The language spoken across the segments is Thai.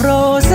rose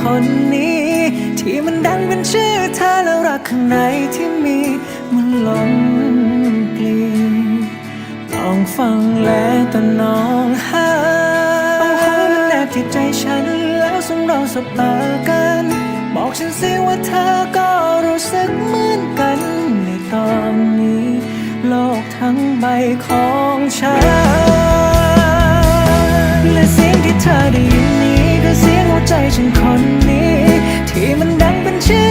คนนี้ ที่มันดังเป็นชื่อเธอแล้วรักข้างในที่มีมันล้นกลีลองฟังและตะนองหาเอาหัวมแนบที่ใจฉันแล้วสมรองสบตากัน บอกฉันสิว่าเธอก็รู้สึกเหมือนกันในตอนนี้ โลกทั้งใบของฉัน ฉันคนนี้ ที่มันดังเป็นชื่อ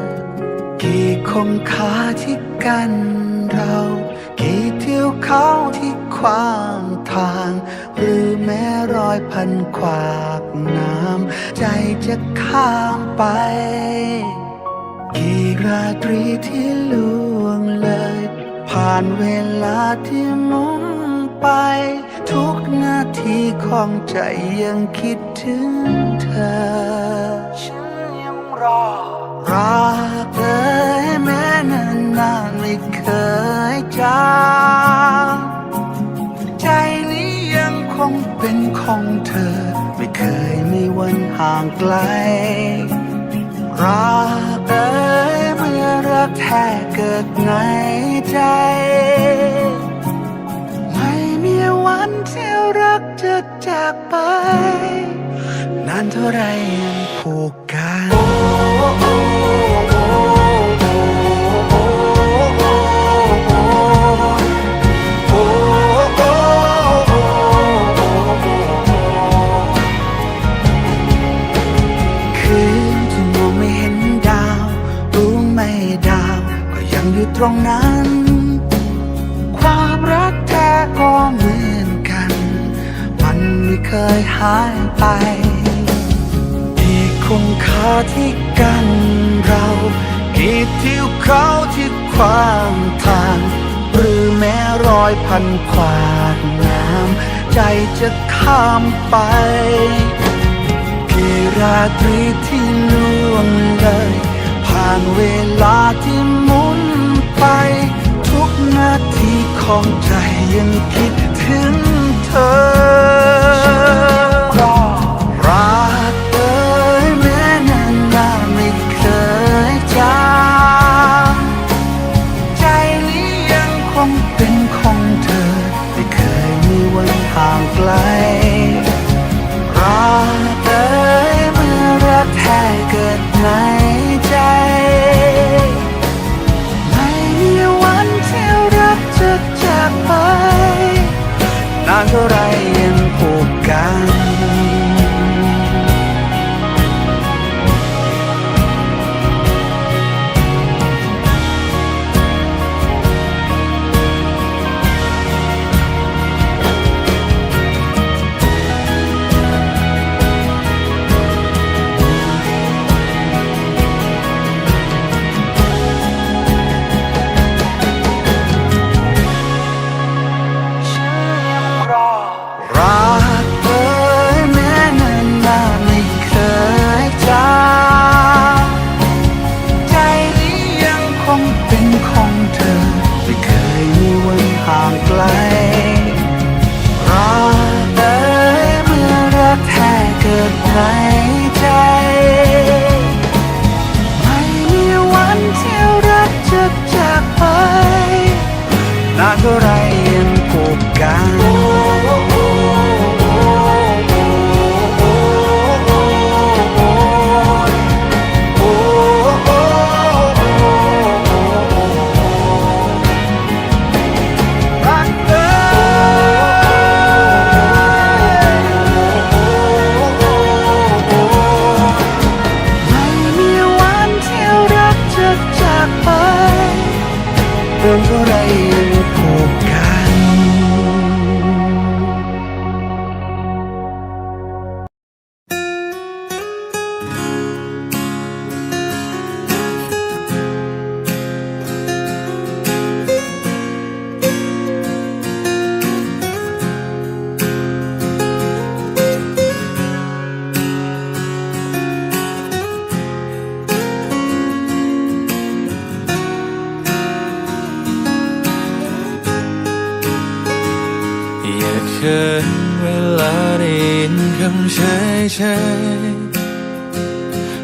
กี่คมคาที่กันเรา กี่เที่ยวเขาที่ขวางทาง หรือแม้รอยพันขวากน้ำ ใจจะข้ามไป กี่ราตรีที่ล่วงเลย ผ่านเวลาที่มุนไป ทุกนาทีของใจยังคิดถึงเธอ ฉันยังรอ รักเธอแม้นานนานไม่เคยจางใจนี้ยังคงเป็นของเธอ ไม่เคยมีวันห่างไกล รักเอ่ยเมื่อรักแท้เกิดในใจ ไม่มีวันที่รักจะจากไป นานเท่าไรยังผูก เคยหายไปกี่คุณค่าที่กันเรากี่ทิวเขาที่ขวางทาง หรือแม้รอยพันขวากน้ำใจจะข้ามไปกี่ราตรีที่ล่วงเลย ผ่านเวลาที่หมุนไป ทุกนาทีของใจยังคิดถึงเธอ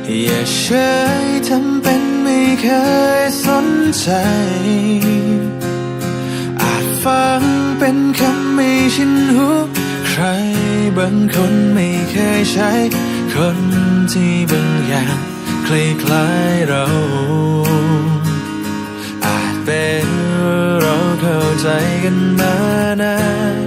อย่าเฉยทำเป็นไม่เคยสนใจ อาจฟังเป็นคำไม่ชินหูใครบางคนไม่เคยใช้ คนที่บางอย่างคล้ายๆเรา อาจเป็นเราเข้าใจกันมานาน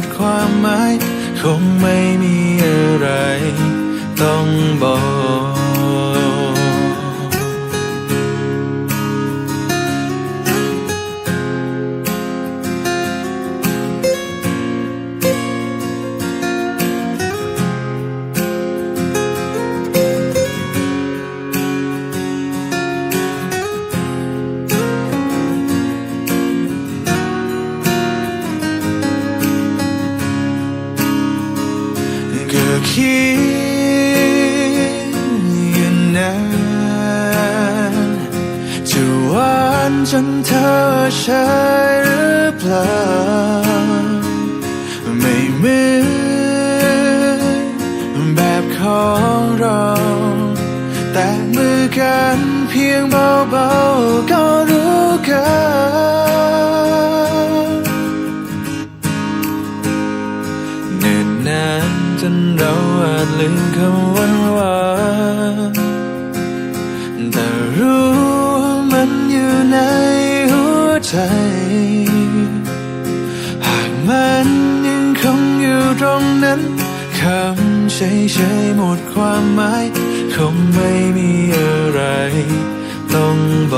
ดความหมาย คงไม่มีอะไร ต้องบอก งเบาๆก็รู้กันเนิ่นนานจนเราอาจลืมคำวันวานแต่รู้ว่ามันอยู่ในหัวใจ หากมันยังคงอยู่ตรงนั้นคำเฉยๆหมดความหมายคงไม่มีอะไร Tông